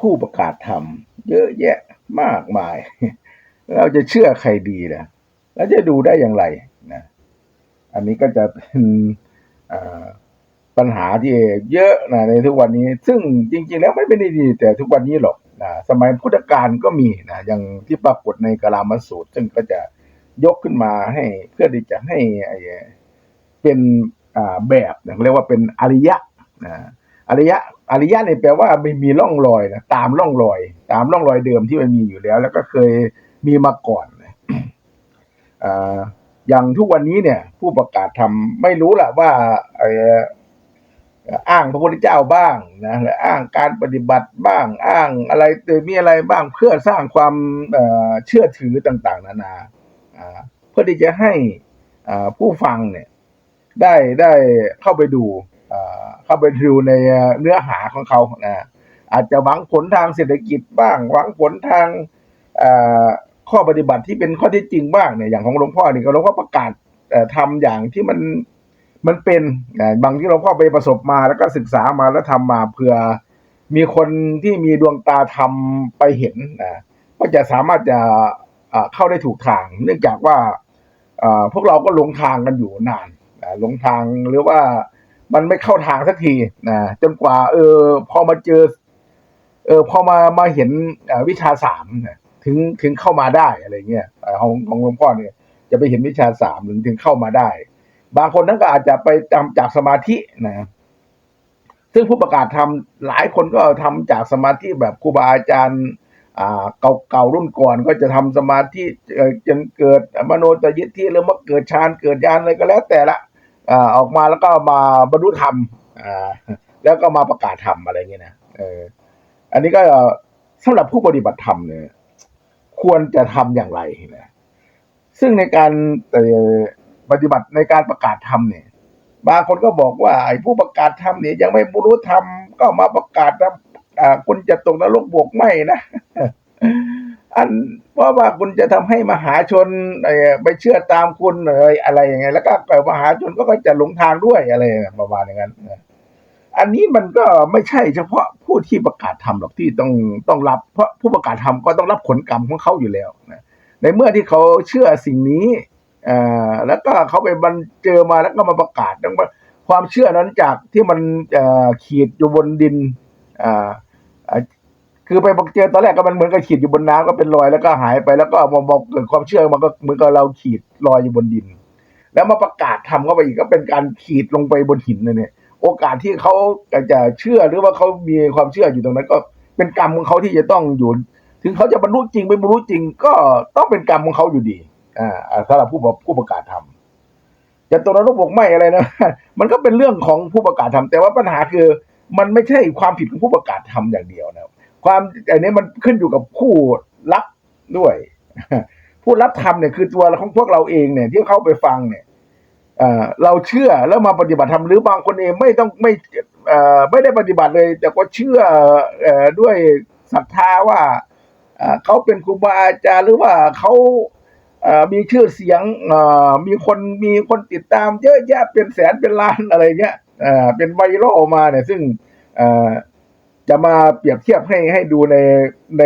ผู้ประกาศธรรม เยอะแยะมากมาย เราจะเชื่อใครดีนะเราจะดูได้อย่างไรนะอันนี้ก็จะเป็นปัญหาที่เยอะนะในทุกวันนี้ ซึ่งจริง ๆ แล้วไม่ได้ดีแต่ทุกวันนี้หรอกนะสมัยพุทธกาลก็มีนะอย่างที่ปรากฏในกาลามสูตร ซึ่งก็จะยกขึ้นมาให้เพื่อที่จะให้ไอ้เป็นแบบนะเรียกว่าเป็นอริยะนะ อริยะอริยะเนี่ยแปลว่าไม่มีร่องรอยนะตามร่องรอย ตามร่องรอยเดิมที่มันมีอยู่แล้ว แล้วก็เคยมีมาก่อนนะออย่างทุกวันนี้เนี่ย ผู้ประกาศทำไม่รู้แหละว่าอ้างพระพุทธเจ้าบ้างนะและอ้างการปฏิบัติบ้าง อ้างอะไรมีอะไรบ้างเพื่อสร้างความเชื่อถือต่าง ๆ นานาเพื่อที่จะให้ผู้ฟังเนี่ย ได้ได้เข้าไปดู เข้าไปดูในเนื้อหาของเขานะอาจจะหวังผลทางเศรษฐกิจบ้าง หวังผลทางข้อปฏิบัติที่เป็นข้อเท็จจริงบ้างเนี่ยอย่างของหลวงพ่อนี่ก็หลวงพ่อประกาศเอ่อทำอย่างที่มันมันเป็นบางที่หลวงพ่อไปประสบมาแล้วก็ศึกษามาแล้วทำมาเพื่อมีคนที่มีดวงตาทำไปเห็นนะก็จะสามารถจะเข้าได้ถูกทาง เนื่องจากว่าพวกเราก็หลงทางกันอยู่นานหลงทางหรือว่า มันไม่เข้าทางสักทีนะจนกว่า เออ พอมาเจอ เออ พอมามาเห็นวิชาสามถึงถึงเข้ามาได้อะไรเงี้ยของของหลวงพ่อเนี่ย จะไปเห็นวิชาสามถึงถึงเข้ามาได้ บางคนนั้นก็อาจจะไปจำจากสมาธินะซึ่งผู้ประกาศทำหลายคนก็ทำจากสมาธิแบบครูบาอาจารย์อ่าเก่าๆรุ่นก่อนก็จะทำสมาธิจนเกิดมโนตยิทธิหรือว่าเกิดฌานเกิดญาณอะไรก็แล้วแต่ละ อ่าออกมาแล้วก็มาบรรลุธรรมอ่าแล้วก็มาประกาศธรรมอะไรเงี้ยนะเออ อันนี้ก็สำหรับผู้ปฏิบัติธรรมเนี่ยควรจะทำอย่างไรนะซึ่งในการปฏิบัติในการประกาศธรรมเนี่ย บางคนก็บอกว่าไอ้ผู้ประกาศธรรมเนี่ยยังไม่บรรลุธรรมก็มาประกาศนะอ่าคุณจะตกนรกบวกไหมนะ อันเพราะว่าคุณจะทำให้มหาชนไปเชื่อตามคุณอะไรอะไรอย่างเงี้ยแล้วก็มหาชนก็จะหลงทางด้วยอะไรประมาณอย่างนั้นอันนี้มันก็ไม่ใช่เฉพาะผู้ที่ประกาศธรรมหรอกที่ต้องต้องรับ เพราะผู้ประกาศธรรมก็ต้องรับผลกรรมของเขาอยู่แล้วนะในเมื่อที่เขาเชื่อสิ่งนี้อ่แล้วก็เขาไปบันเจอมาแล้วก็มาประกาศดังความเชื่อนั้นจากที่มันอ่อขีดอยู่บนดิน อ่าอ่าคือไปเจอตอนแรกก็มันเหมือนกับขีดอยู่บนน้ำก็เป็นรอยแล้วก็หายไปแล้วก็มองมองเกิดความเชื่อมันก็เหมือนกับเราขีดรอยอยู่บนดิน แล้วมาประกาศทำเข้าไปอีกก็เป็นการขีดลงไปบนหินเลยเนี่ย โอกาสที่เขาจะเชื่อหรือว่าเขามีความเชื่ออยู่ตรงนั้น ก็เป็นกรรมของเขาที่จะต้องอยู่ ถึงเขาจะบรรลุจริงไม่บรรลุจริง ก็ต้องเป็นกรรมของเขาอยู่ดี อ่าสำหรับผู้บอกผู้ประกาศทำจะตกนรกบกไหมอะไรนะ มันก็เป็นเรื่องของผู้ประกาศทำแต่ว่าปัญหาคือมันไม่ใช่ความผิดของผู้ประกาศทำอย่างเดียวนะ ความอันนี้มันขึ้นอยู่กับผู้รับด้วย ผู้รับทำเนี่ยคือตัวของพวกเราเองเนี่ย ที่เข้าไปฟังเนี่ยเเราเชื่อแล้วมาปฏิบัติธรรมหรือบางคนเองไม่ต้องไม่ไม่ได้ปฏิบัติเลย แต่ก็เชื่ออด้วยศรัทธาว่าเขาเป็นครูบาอาจารย์หรือว่าเขาเอ่อมีชื่อเสียงมีคนมีคนติดตาม เยอะแยะเป็นแสนเป็นล้านอะไรเงี้ยเเป็นไวรัลมาเนี่ย ซึ่งเจะมาเปรียบเทียบให้ให้ดูในใน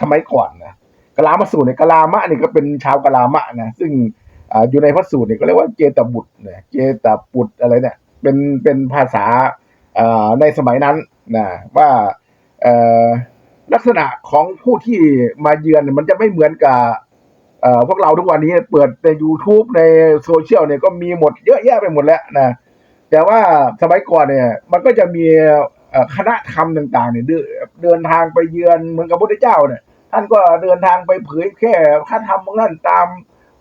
สมัยก่อนนะกะลามสูตรเนี่ยกะลามะนี่ก็เป็นชาวกะลามะนะซึ่งออยู่ในพระสูตรเนี่ยก็เรียกว่าเจตบุตรเนี่ยเจตบุตรอะไรเนี่ยเป็นเป็นภาษาในสมัยนั้นนะว่าลักษณะของผู้ที่มาเยือนมันจะไม่เหมือนกับพวกเราทุกวันนี้เปิดใน YouTube ในโซเชียลเนี่ยก็มีหมดเยอะแยะไปหมดแล้วนะแต่ว่าสมัยก่อนเนี่ยมันก็จะมี คณะธรรมต่างๆเนี่ยเดินทางไปเยือนเหมือนกับพระพุทธเจ้าเนี่ยท่านก็เดินทางไปเผยแค่พระธรรมของท่านตาม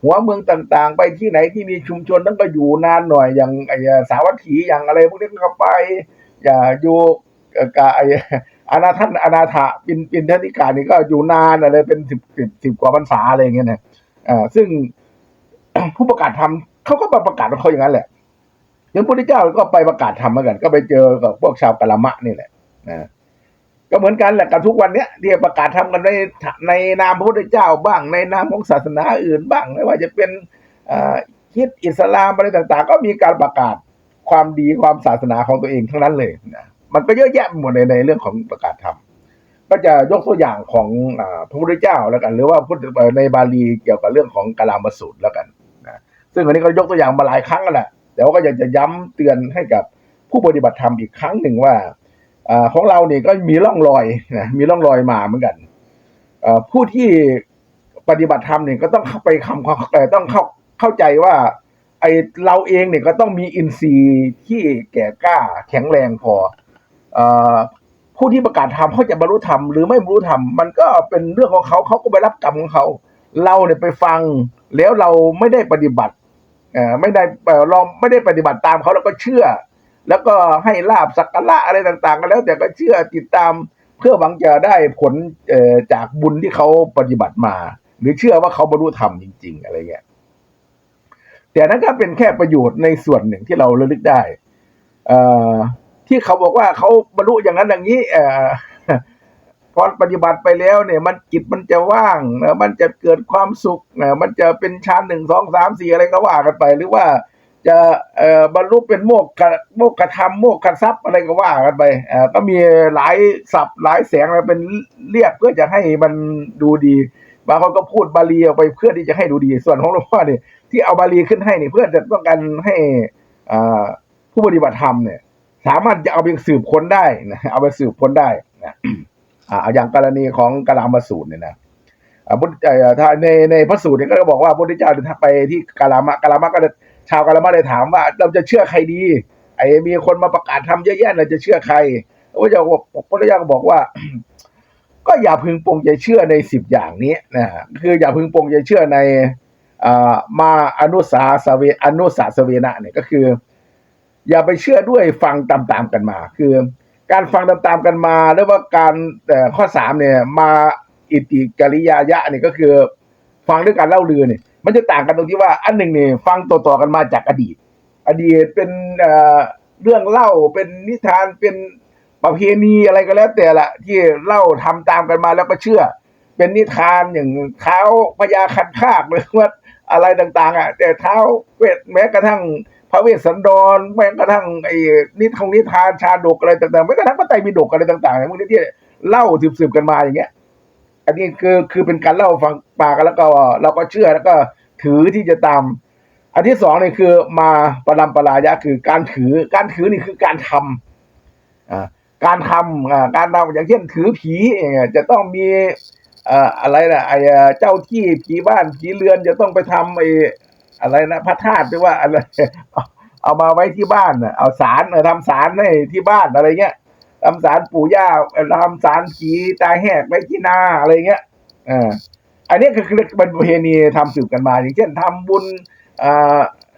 หัวเมืองต่างๆ ไปที่ไหนที่มีชุมชนนั้นก็อยู่นานหน่อยอย่างไอ้สาวัตถีอย่างอะไรพวกนี้ก็ไป อย่าอยู่กับไอ้อนาท่านอนาถาปินปินทนิกานี่ก็อยู่นานอะไรเป็นสิบสิบสิบกว่าพรรษาอะไรอย่างเงี้ยนะอ่าซึ่งผู้ประกาศธรรมเขาก็มาประกาศของเขาอย่างนั้นแหละ อย่างพระพุทธเจ้าก็ไปประกาศธรรมเหมือนกัน ก็ไปเจอกับพวกชาวกะละมะนี่แหละนะก็เหมือนกันแหละกับทุกวันเนี้ยที่ประกาศทำกันในในนามพระพุทธเจ้าบ้าง ในนามของศาสนาอื่นบ้างไม่ว่าจะเป็นคิดอิสลามอะไรต่าง ๆ ก็มีการประกาศความดีความศาสนาของตัวเองทั้งนั้นเลยนะมันก็เยอะแยะหมดในในเรื่องของประกาศธรรมก็จะยกตัวอย่างของอพระพุทธเจ้าแล้วกัน หรือว่าพุทธในบาลีเกี่ยวกับเรื่องของกาลามสูตรแล้วกันนะซึ่งอันนี้ก็ยกตัวอย่างมาหลายครั้งแล้วแหละ แต่ว่าก็อยากจะย้ำเตือนให้กับผู้ปฏิบัติธรรมอีกครั้งหนึ่งว่าอของเราเนี่ยก็มีร่องรอยนะมีร่องรอยมาเหมือนกันผู้ที่ปฏิบัติธรรมเนี่ยก็ต้องเข้าไปคำความเอ่ต้องเข้าเข้าใจว่า ไอเราเองเนี่ยก็ต้องมีอินทรีย์ที่แก่กล้าแข็งแรงพออผู้ที่ประกาศธรรมเขาจะบรรลุธรรมหรือไม่บรรลุธรรมมันก็เป็นเรื่องของเขาเขาก็ไปรับกรรมของเขา เราเนี่ยไปฟังแล้วเราไม่ได้ปฏิบัติ ไม่ได้เราไม่ได้ปฏิบัติตามเขาเราก็เชื่อ แล้วก็ให้ลาบสักการะอะไรต่าง ๆ กันแล้ว แต่ก็เชื่อติดตามเพื่อหวังจะได้ผลจากบุญที่เขาปฏิบัติมา หรือเชื่อว่าเขาบรรลุธรรมจริง ๆ อะไรเงี้ยแต่นั้นก็เป็นแค่ประโยชน์ในส่วนหนึ่งที่เราระลึกได้อที่เขาบอกว่าเขาบรรลุอย่างนั้นอย่างนี้อ พอปฏิบัติไปแล้วเนี่ยมันจิตมันจะว่างเอ่อมันจะเกิดความสุขเอ่อมันจะเป็นฌานหนึ่งสองสามสี่อะไรก็ว่ากันไป หรือว่าจะเอ่อบรรลุเป็นโมกขะโมกขธรรมโมกขทรัพย์อะไรก็ว่ากันไปอ่อก็มีหลายศัพท์หลายแสงอะไรเป็นเรียกเพื่อจะให้มันดูดีบางคนก็พูดบาลีออกไปเพื่อที่จะให้ดูดี ส่วนของหลวงพ่อเนี่ยที่เอาบาลีขึ้นให้เนี่ยเพื่อจะต้องการให้อ่าผู้ปฏิบัติธรรมเนี่ย สามารถจะเอาไปสืบค้นได้นะเอาไปสืบค้นได้นะ อ่าอย่างกรณีของกาลามาสูตรเนี่ยนะอ่าพุทธเอ่อถ้าในในพระสูตรเนี่ยก็บอกว่าพระพุทธเจ้าเดินทางไปที่กาลามะกาลามะก็ชาวกาลามะเลยถามว่า เราจะเชื่อใครดี ไอ้มีคนมาประกาศทำเยอะแยะเราจะเชื่อใครพระพุทธเจ้าบอกพระพุทธเจ้าก็บอกว่า ก็อย่าพึงปรงใจเชื่อในสิบอย่างนี้นะคืออย่าพึงปรงใจเชื่อในอ่ามาอนุสาสเวอนุสาสเวนะเนี่ยก็คือ อย่าไปเชื่อด้วยฟังตามๆกันมา คือ การฟังตามๆกันมาหรือว่าการแต่ข้อสามเนี่ย มาอิติกริยายะเนี่ยก็คือ ฟังด้วยการเล่าลือเนี่ย มันจะต่างกันตรงที่ว่าอันหนึ่งเนี่ยฟังต่อๆกันมาจากอดีต อดีตเป็นเอ่อเรื่องเล่าเป็นนิทานเป็นประเพณีอะไรก็แล้วแต่ละที่เล่าทำตามกันมาแล้วก็เชื่อ เป็นนิทานอย่างเท้าพญาคันคากหรือว่าอะไรต่าง ๆ อะ แต่เท้าเวทแม้กระทั่ง พระเวสสันดรแม้กระทั่งไอ้นิทานนิทานชาดกอะไรต่างๆแม้กระทั่งพระไตรปิฎกอะไรต่างๆพวกนี้ที่เล่าสืบๆกันมาอย่างเงี้ย อันนี้คือคือเป็นการเล่าฟังปากแล้วก็เราก็เชื่อแล้วก็ถือที่จะตาม อันที่สองนี่คือมาปรำปรายะคือการถือการถือนี่คือการทำอ่าการทำอ่าการทำอย่างเช่นถือผีจะต้องมีอ่ออะไรนะไอ้เอ่อเจ้าที่ผีบ้านผีเรือนจะต้องไปทำไอ้ อะไรนะพระธาตุหรือว่าอะไรเอามาไว้ที่บ้านนะเอาสารเออทำสารให้ที่บ้านอะไรเงี้ยทำสารปู่ย่าทำสารผีตายแหกไว้ที่นาอะไรเงี้ยเอออันนี้คือเป็นประเพณีทำสืบกันมา อย่างเช่นทำบุญ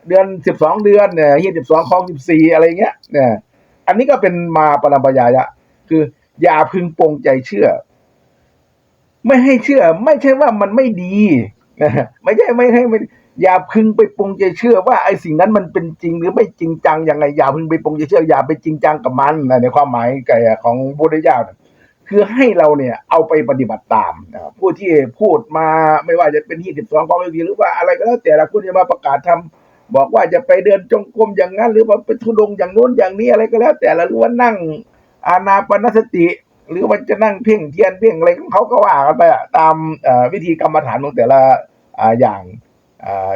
เดือนสิบสองเดือนเนี่ยยี่สิบสองของสิบสี่อะไรเงี้ยเนี่ยอันนี้ก็เป็นมาปรมปยายะ คือ อย่าพึงปรงใจเชื่อ ไม่ให้เชื่อ ไม่ใช่ว่ามันไม่ดีไม่ใช่ไม่ให้ไม่ อย่าพึงไปปรงใจเชื่อว่าไอ้สิ่งนั้นมันเป็นจริงหรือไม่จริงจังยังไงอย่าพึงไปปรงใจเชื่ออย่าไปจริงจังกับมันนะในความหมายแก่ของพุทธเจ้านะคือให้เราเนี่ยเอาไปปฏิบัติตามผู้ที่พูดมาไม่ว่าจะเป็นที่สิบสองของฤาษีหรือว่าอะไรก็แล้วแต่ละคุณจะมาประกาศทำบอกว่าจะไปเดินจงกรมอย่างนั้น หรือว่าไปทุดงอย่างโน้นอย่างนี้อะไรก็แล้ว แต่ละหรือว่านั่งอานาปนสติ หรือว่าจะนั่งเพ่งเทียนเพ่งอะไรของเขาก็ว่ากันไปตามวิธีกรรมฐานของแต่ละออย่าง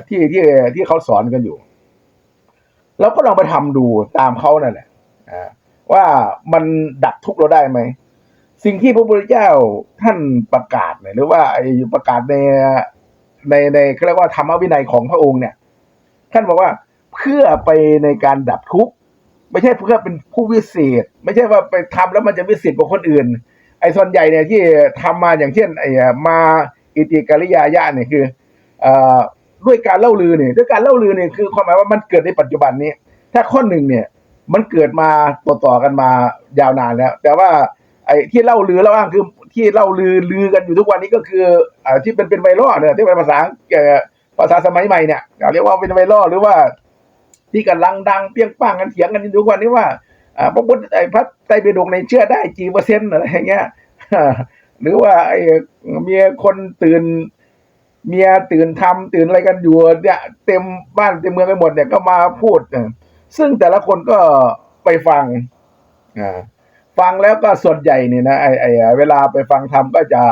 ที่ที่ที่เขาสอนกันอยู่ เราก็ลองไปทำดูตามเขานั่นแหละอ่าว่ามันดับทุกข์เราได้ไหม สิ่งที่พระพุทธเจ้าท่านประกาศเนี่ยหรือว่าไอ้ประกาศในในในเขาเรียกว่าธรรมวินัยของพระองค์เนี่ย ท่านบอกว่าเพื่อไปในการดับทุกข์ไม่ใช่เพื่อเป็นผู้วิเศษ ไม่ใช่ว่าไปทำแล้วมันจะวิเศษกว่าคนอื่น ไอ้ส่วนใหญ่เนี่ยที่ทำมาอย่างเช่นไอ้มาอิติกริยายะเนี่ยคืออ่อ ด้วยการเล่าลือเนี่ยด้วยการเล่าลือเนี่ยคือความหมายว่ามันเกิดในปัจจุบันนี้ ถ้าข้อหนึ่งเนี่ยมันเกิดมาต่อๆกันมายาวนานแล้ว แต่ว่าไอ้ที่เล่าลือแล้วอ้างคือที่เล่าลือลือกันอยู่ทุกวันนี้ก็คืออ่าที่เป็นเป็นไวรัลเนี่ยที่เป็นภาษาภาษาสมัยใหม่เนี่ยเรียกว่าเป็นไวรัลหรือว่า ที่กำลังดังเปี้ยงป้างกันเถียงกันทุกวันนี้ว่าอ่าพระพุทธไอ้พระไตรปิฎกในเชื่อได้กี่เปอร์เซ็นต์อะไรอย่างเงี้ยหรือว่าไอ้เมียคนตื่น เมียตื่นทำตื่นอะไรกันอยู่เนี่ยเต็มบ้านเต็มเมืองไปหมดเนี่ยก็มาพูดซึ่งแต่ละคนก็ไปฟังอฟังแล้วก็ส่วนใหญ่เนี่ยนะไอไอเวลาไปฟังธรรมก็จะ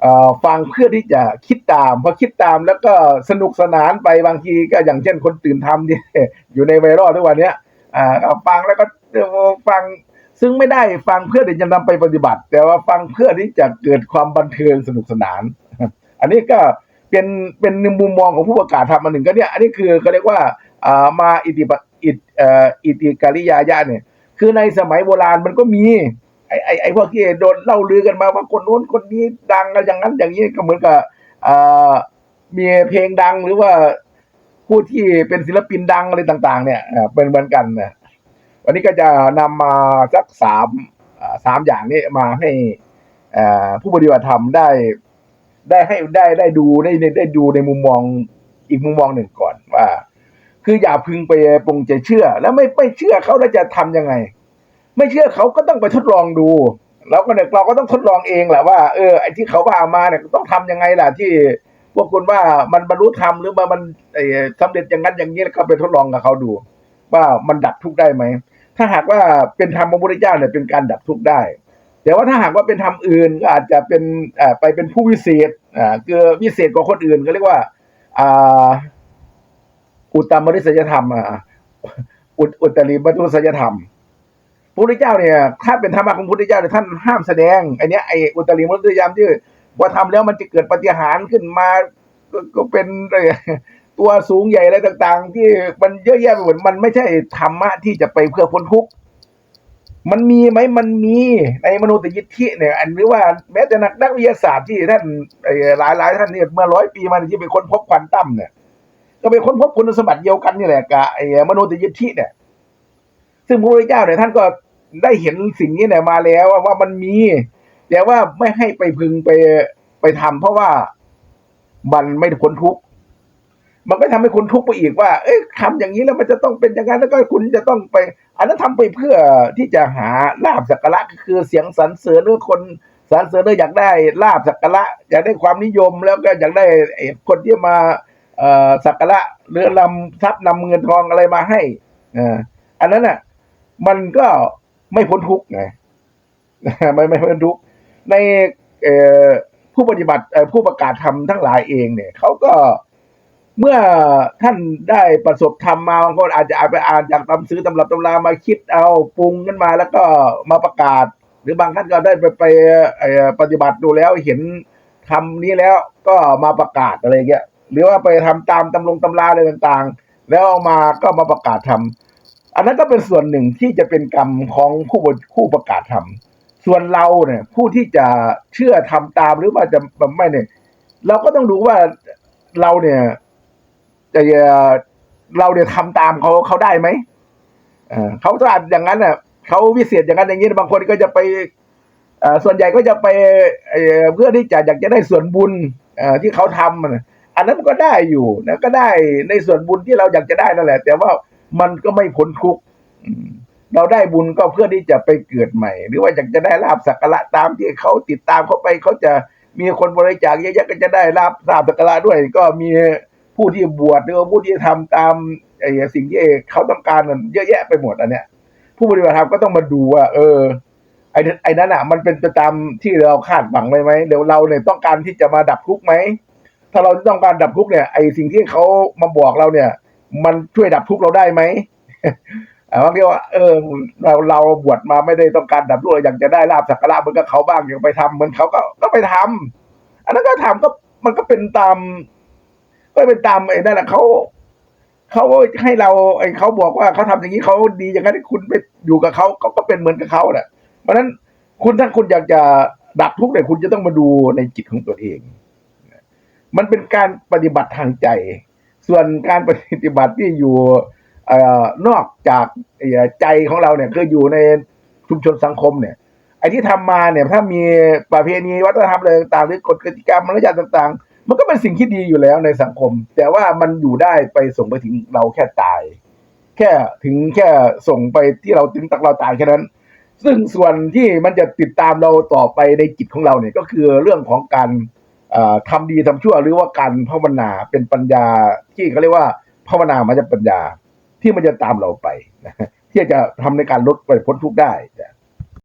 เอ่อฟังเพื่อที่จะคิดตามพอคิดตามแล้วก็สนุกสนานไปบางทีก็อย่างเช่นคนตื่นทำที่อยู่ในไวรัลทุกวันเนี้ยอ่าฟังแล้วก็ฟังซึ่งไม่ได้ฟังเพื่อที่จะนำไปปฏิบัติ แต่ว่าฟังเพื่อที่จะเกิดความบันเทิงสนุกสนาน อันนี้ก็เป็นเป็นมุมมองของผู้ประกาศทำมาหนึ่งก็เนี่ยอันนี้คือเขาเรียกว่าอ่ามาอิติปอิตเอ่ออิติกาลิยายะเนี่ย คือในสมัยโบราณมันก็มีไอ้ไอ้ไอ้พวกที่โดนเล่าลือกันมาว่าคนโน้นคนนี้ดังอะไรอย่างนั้นอย่างนี้ก็เหมือนกับอ่ามีเพลงดังหรือว่าผู้ที่เป็นศิลปินดังอะไรต่าง ๆ เนี่ยเป็นเหมือนกันนะวันนี้ก็จะนำมาสักสามสามอย่างนี้มาให้ผู้ปฏิบัติธรรมได้ ได้ให้ได้ได้ดูได้ได้ได้ดูในมุมมองอีกมุมมองหนึ่งก่อนว่า คืออย่าพึงไปปรงใจเชื่อ แล้วไม่ไม่เชื่อเขาแล้วจะทำยังไง ไม่เชื่อเขาก็ต้องไปทดลองดูเราก็เนี่ยเราก็ต้องทดลองเองแหละว่าเออไอ้ที่เขาว่ามาเนี่ยต้องทำยังไงล่ะที่พวกคุณว่ามันบรรลุธรรมหรือว่ามันไอ้สำเร็จอย่างนั้นอย่างนี้แล้วก็ไปทดลองกับเขาดู ว่ามันดับทุกข์ได้ไหมถ้าหากว่าเป็นธรรมพระพุทธเจ้าเนี่ยเป็นการดับทุกข์ได้ แต่ว่าถ้าหากว่าเป็นธรรมอื่นก็อาจจะเป็นไปเป็นผู้วิเศษคือวิเศษกว่าคนอื่นก็เรียกว่าอุตตมริษยธรรมอุตอุตริมนุษยธรรมพระพุทธเจ้าเนี่ย ถ้าเป็นธรรมะของพระพุทธเจ้าเนี่ยท่านห้ามแสดงไอเนี้ยไออุตริมนุษยธรรมที่ว่าทำแล้วมันจะเกิดปฏิหารขึ้นมาก็ก็เป็นตัวสูงใหญ่อะไรต่าง ๆ ที่มันเยอะแยะไปหมดมันไม่ใช่ธรรมะที่จะไปเพื่อพ้นทุกข์ มันมีไหมมันมีในมนุษยยิทธิเนี่ย อันนี้ว่าแม้แต่นักนักวิทยาศาสตร์ที่ท่านหลายหลายท่านเนี่ยเมื่อร้อยปีมานี่ยที่เป็นคนพบควอนตัมเนี่ยก็เป็นคนพบคุณสมบัติเดียวกันนี่แหละกับไอ้มนติยิทธิเนี่ย ซึ่งพระพุทธเจ้าเนี่ยท่านก็ได้เห็นสิ่งนี้เนี่ยมาแล้วว่าวามันมี แต่ว่าไม่ให้ไปพึงไปไปทำเพราะว่ามันไม่พ้นทุกข์ มันก็ทำให้คุณทุกข์ไปอีกว่า เอ้ยทำอย่างนี้แล้วมันจะต้องเป็นอย่างนั้นแล้วก็คุณจะต้องไป อันนั้นทำไปเพื่อที่จะหาลาบสักการะก็คือเสียงสรรเสริญหรือคนสรรเสริญหรืออยากได้ลาบสักการะอยากได้ความนิยมแล้วก็อยากได้คนที่มาอ่อสักการะหรือนำทรัพย์นำเงินทองอะไรมาให้อ่าอันนั้นน่ะ มันก็ไม่พ้นทุกข์ไงไม่ไม่พ้นทุกข์ในผู้ปฏิบัติผู้ประกาศธรรมทั้งหลายเองเนี่ยเขาก็ เมื่อท่านได้ประสบธรรมมาบางคนอาจจะอาไปอ่านจากตำซื้อตำรับตำรามาคิดเอาปรุงขึ้นมาแล้วก็มาประกาศ หรือบางท่านก็ได้ไปไปปฏิบัติดูแล้วเห็นทำนี้แล้วก็มาประกาศอะไรเงี้ยหรือว่าไปทำตามตำลงตำราอะไรต่างๆ แล้วเอามาก็มาประกาศทำอันนั้นก็เป็นส่วนหนึ่งที่จะเป็นกรรมของผู้ผู้ประกาศทำส่วนเราเนี่ยผู้ที่จะเชื่อทำตามหรือว่าจะไม่เนี่ยเราก็ต้องดูว่าเราเนี่ย จะเราเนี่ยทำตามเขาเขาได้ไหมเอ่อเขาถ้าอย่างนั้นน่ะเขาวิเศษอย่างนั้นอย่างนี้บางคนก็จะไปส่วนใหญ่ก็จะไปเพื่อที่จะอยากจะได้ส่วนบุญที่เขาทำอันนั้นก็ได้อยู่นะก็ได้ในส่วนบุญที่เราอยากจะได้นั่นแหละ แต่ว่ามันก็ไม่พ้นทุกข์เราได้บุญก็เพื่อที่จะไปเกิดใหม่ หรือว่าอยากจะได้ลาบสักการะตามที่เขาติดตามเขาไปเขาจะมีคนบริจาคเยอะๆก็จะได้ลาบลาบสักการะด้วย ก็มี ผู้ที่บวชหรือว่าผู้ที่ทำตามไอ้สิ่งที่เขาต้องการนั่นเยอะแยะไปหมดอันเนี้ย ผู้ปฏิบัติธรรมก็ต้องมาดูว่า เออ ไอ้ไอ้นั้นอะ มันเป็นไปตามที่เราคาดหวังไหมไหมเดี๋ยวเราเนี่ยต้องการที่จะมาดับทุกข์ไหมถ้าเราต้องการดับทุกข์เนี่ยไอ้สิ่งที่เขามาบอกเราเนี่ย มันช่วยดับทุกข์เราได้ไหมอาบางทีว่าเออเราเราบวชมาไม่ได้ต้องการดับทุกข์เราอยากจะได้ลาบสักการะเหมือนกับเขาบ้างอยากไปทำเหมือนเขาก็ก็ไปทำอันนั้นก็ทำก็มันก็เป็นตาม ก็เป็นตามไอ้นั่นแหละเขาเขาให้เราไอ้เขาบอกว่าเขาทำอย่างนี้เขาดีอย่างนั้นคุณไปอยู่กับเขาเขาก็เป็นเหมือนกับเขาแหละเพราะฉะนั้นคุณถ้าคุณอยากจะดับทุกข์เนี่ยคุณจะต้องมาดูในจิตของตัวเอง มันเป็นการปฏิบัติทางใจ ส่วนการปฏิบัติที่อยู่อนอกจากใจของเราเนี่ยคืออยู่ในชุมชนสังคมเนี่ยไอ้ที่ทำมาเนี่ยถ้ามีประเพณีวัฒนธรรมอะไรต่างๆหรือกฎกติกามารยาทต่าง ๆ มันก็เป็นสิ่งที่ดีอยู่แล้วในสังคม แต่ว่ามันอยู่ได้ไปส่งไปถึงเราแค่ตาย แค่ถึงแค่ส่งไปที่เราถึงตักเราตายแค่นั้น ซึ่งส่วนที่มันจะติดตามเราต่อไปในจิตของเราเนี่ยก็คือเรื่องของการเอ่อทำดีทำชั่วหรือว่าการภาวนาเป็นปัญญาที่เขาเรียกว่าภาวนามันจะปัญญาที่มันจะตามเราไปนะที่จะทำในการลดไปพ้นทุกข์ได้